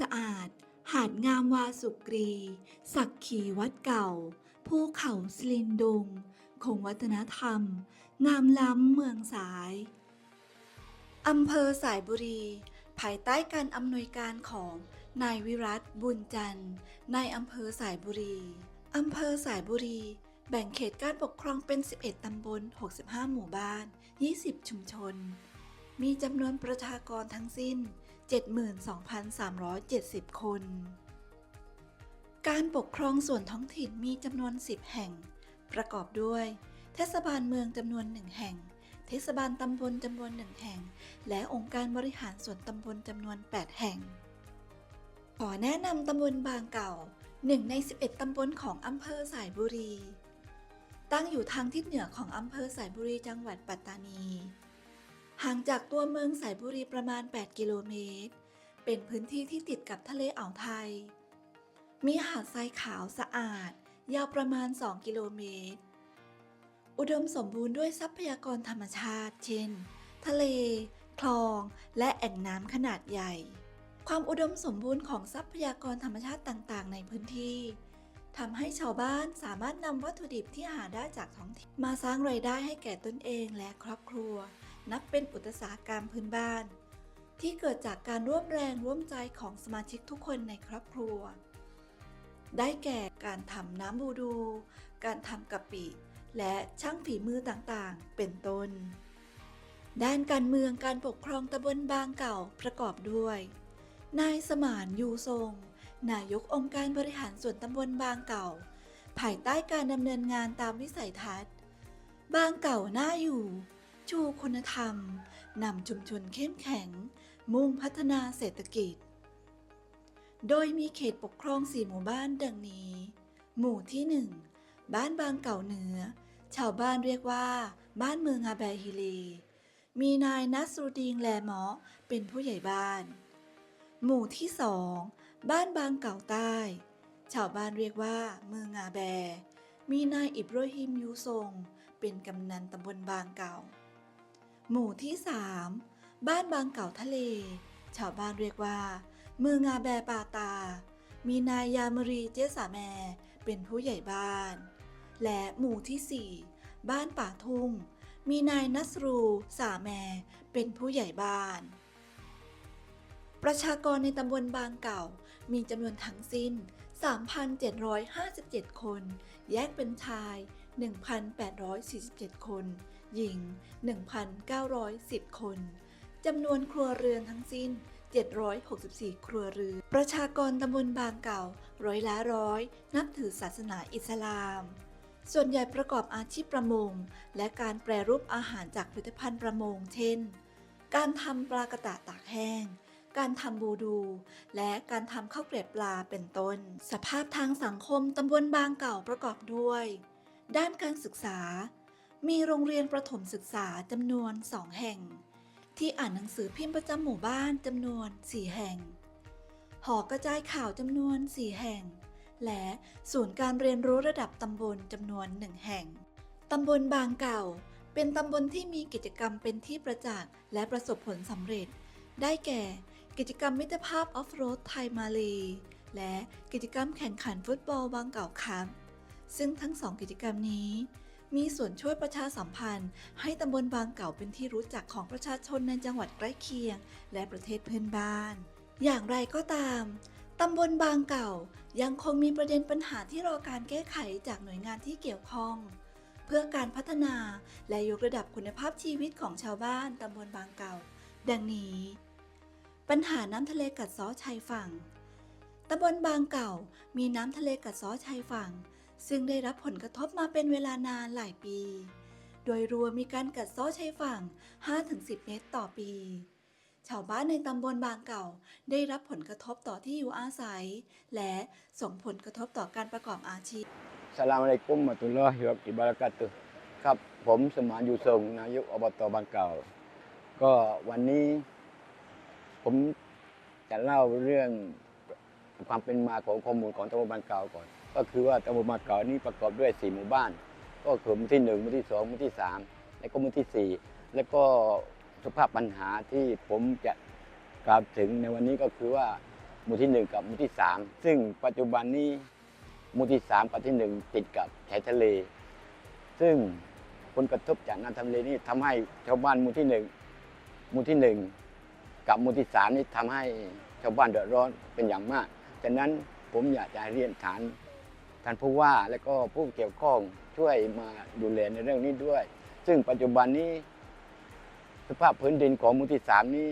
สะอาด หาดงามวาสุกรี สักขีวัดเก่า ภูเขาสลินดง คงวัฒนธรรม งามล้ำเมืองสายอำเภอสายบุรี ภายใต้การอำนวยการของนายวิรัตบุญจันทร์นายอำเภอสายบุรีอำเภอสายบุรี แบ่งเขตการปกครองเป็น 11 ตำบล 65 หมู่บ้าน 20 ชุมชน มีจำนวนประชากรทั้งสิ้น 72,370 คน การปกครองส่วนท้องถิ่นมีจำนวน 10 แห่ง ประกอบด้วย เทศบาลเมืองจำนวนหนึ่งแห่ง เทศบาลตำบลจำนวนหนึ่งแห่ง และองค์การบริหารส่วนตำบลจำนวน 8 แห่ง ขอแนะนำตำบลบางเก่าหนึ่งใน 11 ตำบลของอำเภอสายบุรี ตั้งอยู่ทางทิศเหนือของอำเภอสายบุรีจังหวัดปัตตานี ห่างจากตัวเมืองสายบุรีประมาณ 8 กิโลเมตร เป็นพื้นที่ที่ติดกับทะเลอ่าวไทย มีหาดทรายขาวสะอาด ยาวประมาณ 2 กิโลเมตร อุดมสมบูรณ์ด้วยทรัพยากรธรรมชาติ เช่น ทะเล คลอง และแอ่งน้ำขนาดใหญ่ ความอุดมสมบูรณ์ของทรัพยากรธรรมชาติต่าง ๆ ในพื้นที่ทำให้ชาวบ้านสามารถนำวัตถุดิบที่หาได้จากท้องถิ่นมาสร้างไรายได้ให้แก่ตนเองและครอบครัว นับเป็นอุตสาหกรรมพื้นบ้าน ที่เกิดจากการร่วมแรงร่วมใจของสมาชิกทุกคนในครอบครัว ได้แก่การทำน้ำบูดู การทำกะปิ และช่างฝีมือต่างๆ เป็นต้น ด้านการเมืองการปกครองตำบลบางเก่าประกอบด้วย นายสมานยูทรงนายกองค์การบริหารส่วนตำบลบางเก่า ภายใต้การดำเนินงานตามวิสัยทัศน์ บางเก่าน่าอยู่ ชูคุณธรรม นำชุมชนเข้มแข็ง มุ่งพัฒนาเศรษฐกิจ โดยมีเขตปกครองสี่หมู่บ้านดังนี้ หมู่ที่หนึ่งบ้านบางเก่าเหนือ ชาวบ้านเรียกว่า บ้านเมืองอาแบฮิเล มีนายนัสรุดีงแลหมอเป็นผู้ใหญ่บ้าน หมู่ที่สองบ้านบางเก่าใต้ ชาวบ้านเรียกว่า เมืองอาแบ มีนายอิบโรฮิมยูทรงเป็นกำนันตำบลบางเก่า หมู่ที่สามบ้านบางเก่าทะเล ชาวบ้านเรียกว่าเมืองอาแบปาตา มีนายยามรีเจสาแม เป็นผู้ใหญ่บ้าน และหมู่ที่สี่บ้านป่าทุ่ง มีนายนัสรู สาแม เป็นผู้ใหญ่บ้าน ประชากรในตำบลบางเก่า มีจำนวนทั้งสิ้น 3,757 คน แยกเป็นชาย 1,847 คน หญิง 1,910 คน จำนวนครัวเรือนทั้งสิ้น 764 ครัวเรือน ประชากรตำบลบางเก่า ร้อยละร้อย นับถือศาสนาอิสลาม ส่วนใหญ่ประกอบอาชีพประมง และการแปรรูปอาหารจากผลิตภัณฑ์ประมง เช่น การทำปลากระตะตากแห้งการทำบูดู และการทำข้าวเกลียบปลาเป็นต้น สภาพทางสังคมตำบลบางเก่าประกอบด้วย ด้านการศึกษา มีโรงเรียนประถมศึกษาจำนวนสองแห่ง ที่อ่านหนังสือพิมพ์ประจำหมู่บ้านจำนวน4แห่ง หอกระจายข่าวจำนวน4แห่ง และศูนย์การเรียนรู้ระดับตำบลจำนวน1แห่ง ตำบลบางเก่า เป็นตำบลที่มีกิจกรรมเป็นที่ประจักษ์และประสบผลสำเร็จ ได้แก่กิจกรรมมิตรภาพออฟโรดไทยมาเลและกิจกรรมแข่งขันฟุตบอลบางเก่าคัพซึ่งทั้งสองกิจกรรมนี้ มีส่วนช่วยประชาสัมพันธ์ ให้ตำบลบางเก่าเป็นที่รู้จักของประชาชนในจังหวัดใกล้เคียง และประเทศเพื่อนบ้าน อย่างไรก็ตามตำบลบางเก่ายังคงมีประเด็นปัญหาที่รอการแก้ไขจากหน่วยงานที่เกี่ยวข้อง เพื่อการพัฒนาและยกระดับคุณภาพชีวิตของชาวบ้านตำบลบางเก่า ดังนี้ ปัญหาน้ำทะเลกัดเซ้อชายฝั่งตำบลบางเก่ามีน้ำทะเลกัดเซ้อชายฝั่ง ซึ่งได้รับผลกระทบมาเป็นเวลานานหลายปี โดยรวมมีการกัดเซ้อชายฝั่ง 5-10 เมตรต่อปี ชาวบ้านในตำบลบางเก่า ได้รับผลกระทบต่อที่อยู่อาศัย และส่งผลกระทบต่อการประกอบอาชีพสลามอะลัยกุมมะตุลลอฮิวะอิบารักาตุครับ ผมสมานอยู่ทรงนายกอบตบางเก่า ก็วันนี้ ผมจะเล่าเรื่องความเป็นมาของข้อมูลของตำบลบางเก่าก่อน ก็คือว่าตำบลบาเก่านี้ประกอบด้วยสี่หมู่บ้าน ก็คือหมู่ที่หนึ่งหมู่ที่สองหมู่ที่สามแล้วก็หมู่ที่สี่แล้วก็สภาพปัญหาที่ผมจะกล่าวถึงในวันนี้ก็คือว่าหมู่ที่หนึ่งกับหมู่ที่สามซึ่งปัจจุบันนี้หมู่ที่สามกับที่หนึ่งติดกับชายทะเล ซึ่งผลกระทบจากน้ำทะเลนี้ทำให้ชาวบ้านหมู่ที่หนึ่งหมู่ที่หนึ่งกับหมู่ที่สามนี้ทำให้ชาวบ้านเดือดร้อนเป็นอย่างมากฉะนั้นผมอยากจะเรียนฐาน ท่านผู้ว่าและก็ผู้เกี่ยวข้องช่วยมาดูแลในเรื่องนี้ด้วย ซึ่งปัจจุบันนี้ สภาพพื้นดินของมู่ที่สามนี้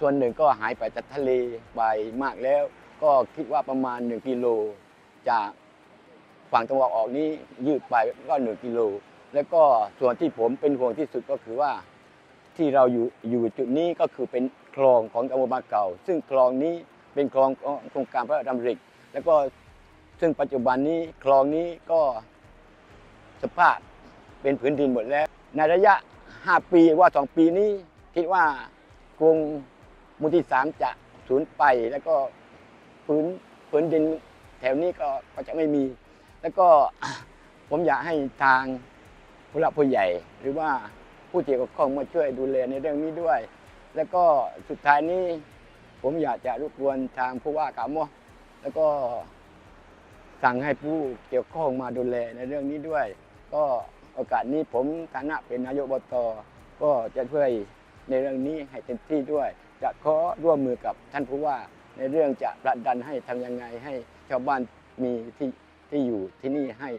ส่วนหนึ่งก็หายไปจากทะเลไปมากแล้ว ก็คิดว่าประมาณ 1 กิโล จากฝั่งตะวันออกนี้ยืดไปก็ 1 กิโล แล้วก็ส่วนที่ผมเป็นห่วงที่สุดก็คือว่าที่เราอยู่อยู่จุดนี้ก็คือเป็นคลองของตำบลบางเก่า ซึ่งคลองนี้เป็นคลองของโครงการพระราชดำริแล้วก็ ซึ่งปัจจุบันนี้คลองนี้ก็สภาพเป็นผืนดินหมดแล้ว ในระยะ 5 ปีว่า 2 ปีนี้ คิดว่ากรุงมูลที่สามจะสูญไป แล้วก็พื้นพื้นดินแถวนี้ก็ก็จะไม่มี แล้วก็ผมอยากให้ทางผู้หลักผู้ใหญ่ หรือว่าผู้เกี่ยวข้องมาช่วยดูแลในเรื่องนี้ด้วย แล้วก็สุดท้ายนี้ผมอยากจะรบกวนทางผู้ว่ากาโมแล้วก็ สั่งให้ผู้เกี่ยวข้องมาดูแลในเรื่องนี้ด้วย ก็โอกาสนี้ผมฐานะเป็นนายกอบตก็จะช่วยในเรื่องนี้ให้เต็มที่ด้วย จะขอร่วมมือกับท่านผู้ว่า ในเรื่องจะผลักดันให้ทำยังไงให้ชาวบ้านมีที่ที่อยู่ที่นี่ให้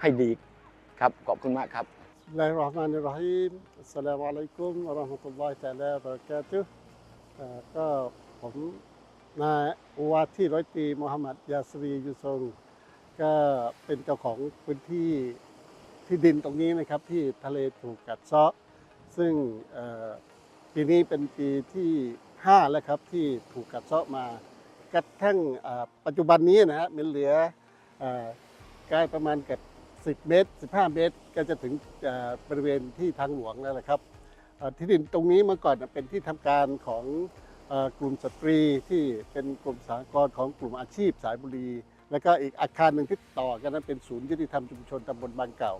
ให้ดีครับขอบคุณมากครับ بسم الله الرحمن الرحيم السلام عليكم ورحمة الله تعالى وبركاته เอ่อก็ผม นายอุวาที่ร้อยตรีมูฮัมหมัดยาสรียูซงก็เป็นเจ้าของพื้นที่ที่ดินตรงนี้นะครับที่ทะเลถูกกัดเซาะ ซึ่งปีนี้เป็นปีที่ 5 แล้วครับที่ถูกกัดเซาะมากระทั่งปัจจุบันนี้นะฮะมันเหลือใกล้ประมาณเกับ 10 เมตร 15 เมตร ก็จะถึงบริเวณที่ทางหลวงแล้วนะครับที่ดินตรงนี้เมื่อก่อนเป็นที่ทำการของ กลุ่มสตรีที่เป็นกลุ่มสหกรณของกลุ่มอาชีพสายบุรี แล้วก็อีกอาคารหนึ่งที่ต่อกันนั้นเป็นศูนย์ยุติธรรมชุมชนตำบลบางเก่า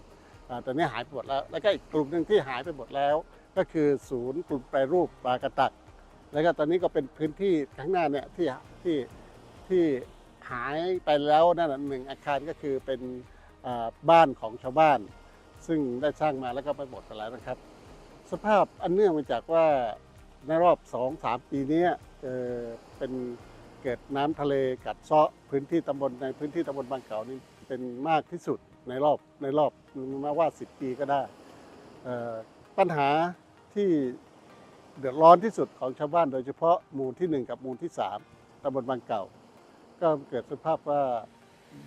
ตอนนี้หายไปหมดแล้ว แล้วก็อีกกลุ่มหนึ่งที่หายไปหมดแล้ว ก็คือศูนย์กลุ่มแปรรูปปลากระตัก แล้วก็ตอนนี้ก็เป็นพื้นที่ข้างหน้าเนี่ยที่ที่ที่หายไปแล้วนั่นหนึ่งอาคารก็คือเป็นบ้านของชาวบ้าน ซึ่งได้สร้างมาแล้วก็ไปหมดไปแล้วนะครับ สภาพอันเนื่องมาจากว่า ในรอบ 2-3 ปีนี้เเป็นเกิดน้ำทะเลกัดเซาะพื้นที่ตำบลในพื้นที่ตำบลบางเก่านี่เป็นมากที่สุดในรอบในรอบมาว่า 10 ปีก็ได้ปัญหาที่เดือดร้อนที่สุดของชาวบ้านโดยเฉพาะหมู่ที่ 1 กับหมู่ที่ 3ตำบลบางเก่า ก็เกิดสภาพว่า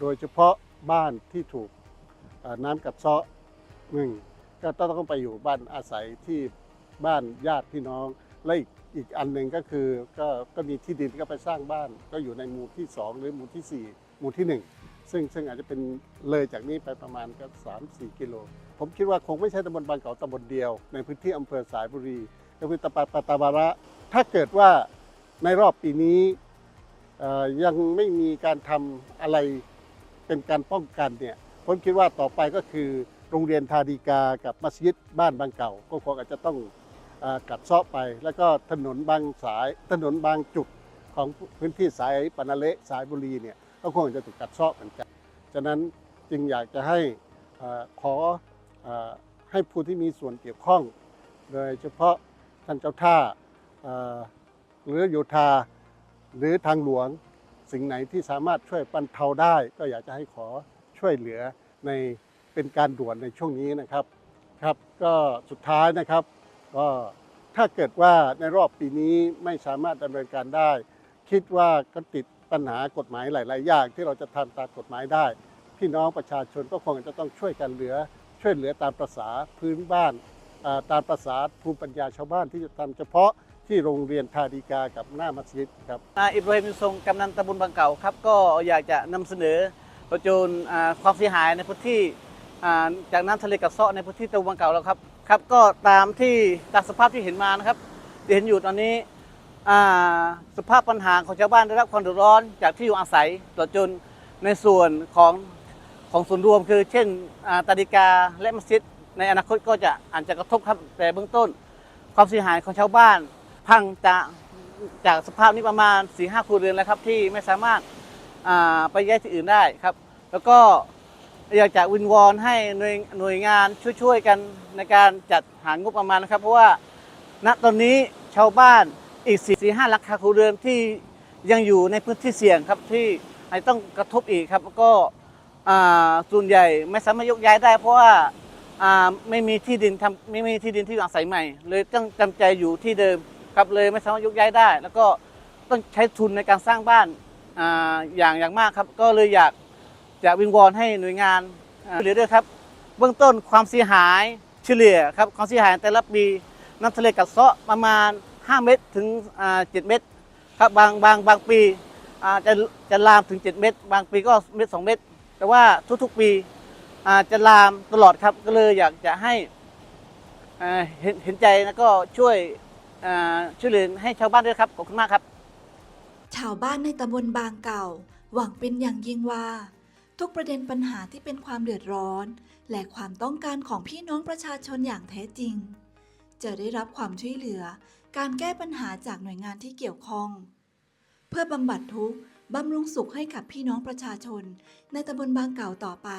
โดยเฉพาะบ้านที่ถูกน้ำกัดเซาะหนึ่งก็ต้องไปอยู่บ้านอาศัยที่บ้านญาติพี่น้อง และอีกอีกอันหนึ่งก็คือก็ก็มีที่ดินก็ไปสร้างบ้าน ก็อยู่ในหมู่ที่ 2 หรือหมู่ที่ 4 หมู่ที่ 1 ซึ่งซึ่งอาจจะเป็นเลยจากนี้ไปประมาณก็สามสี่กิโล ผมคิดว่าคงไม่ใช่ตำบลบางเก่าตำบลเดียว ในพื้นที่อำเภอสายบุรีก็คือตะปาปาตาบาระ ถ้าเกิดว่าในรอบปีนี้ยังไม่มีการทำอะไรเป็นการป้องกันเนี่ยผมคิดว่าต่อไปก็คือโรงเรียนทาดีกากับมัสยิดบ้านบางเก่า ก็คงอาจจะต้อง กัดเซาะไป แล้วก็ถนนบางสายถนนบางจุดของพื้นที่สายปานาเละสายบุรีเนี่ยก็คงจะถูกกัดเซาะเหมือนกันฉะนั้นจึงอยากจะให้อขออให้ผู้ที่มีส่วนเกี่ยวข้อง โดยเฉพาะท่านเจ้าท่าหรือโยธาหรือทางหลวงสิ่งไหนที่สามารถช่วยบรรเทาได้ ก็อยากจะให้ขอช่วยเหลือในเป็นการด่วนในช่วงนี้นะครับครับ ก็สุดท้ายนะครับ ก็ถ้าเกิดว่าในรอบปีนี้ไม่สามารถดำเนินการได้ คิดว่าก็ติดปัญหากฎหมายหลาย ๆ อย่างที่เราจะทำตามกฎหมายได้ พี่น้องประชาชนก็คงจะต้องช่วยกันเหลือ ช่วยเหลือตามประษาพื้นบ้านตามประษาภูมิปัญญาชาวบ้านที่จะทำเฉพาะที่โรงเรียนทาดีกากับหน้ามัสยิดครับนายอิบราฮิมทรงกำนันตำบลบางเก่าครับ ก็อยากจะนำเสนอประโจนความเสียหายในพื้นที่จากน้ำทะเลกัดเซาะในพื้นที่ตำบลบางเก่าแล้วครับ ครับก็ตามที่ตามสภาพที่เห็นมานะครับที่เห็นอยู่ตอนนี้สภาพปัญหาของชาวบ้านได้รับความเดือดร้อนจากที่อยู่อาศัยตลอดจนในส่วนของของส่วนรวมคือ เช่นตาดิกาและมัสยิดในอนาคตก็จะอาจจะกระทบครับแต่เบื้องต้น ความเสียหายของชาวบ้าน พังจะจากสภาพนี้ประมาณ4ี่ห้าครัวเรือนแล้วครับที่ไม่สามารถไปย้ายที่อื่นได้ครับ แล้วก็ อยากจะวิงวอนให้หน่วยหน่วยงานช่วยๆกันในการจัดหางบประมาณนะครับ เพราะว่าณตอนนี้ชาวบ้านอีก4ี่ห้าหลักคาครัวเรือนที่ยังอยู่ในพื้นที่เสี่ยงครับที่อาจต้องกระทบอีกครับแล้วก็ส่วนใหญ่ไม่สามารถยกย้ายได้ เพราะว่าไม่มีที่ดินทำไม่มีที่ดินที่อาศัยใหม่ เลยต้องจำใจอยู่ที่เดิมครับเลยไม่สามารถยกย้ายได้ แล้วก็ต้องใช้ทุนในการสร้างบ้านอาอย่างอย่างมากครับ ก็เลยอยาก จะวิงวอนให้หน่วยงานช่วยเหลือด้วยครับ เบื้องต้นความเสียหายเฉลี่ยครับความเสียหายแต่ละปีน้ำทะเลกัดเซาะประมาณ 5 เมตรถึง 7 เมตรครับบางบางบางปีจะจะลามถึง 7 เมตร บางปีก็เมตร 2 เมตร แต่ว่าทุกๆปีจะลามตลอดครับก็เลยอยากจะให้เห็นเห็นใจแล้วก็ช่วยช่วยเหลือให้ชาวบ้านด้วยครับขอบคุณมากครับ ชาวบ้านในตำบลบางเก่า หวังเป็นอย่างยิ่งว่า ทุกประเด็นปัญหาที่เป็นความเดือดร้อน และความต้องการของพี่น้องประชาชนอย่างแท้จริง จะได้รับความช่วยเหลือ การแก้ปัญหาจากหน่วยงานที่เกี่ยวข้อง เพื่อบำบัดทุกข์บำรุงสุขให้กับพี่น้องประชาชน ในตำบลบางเก่าต่อไป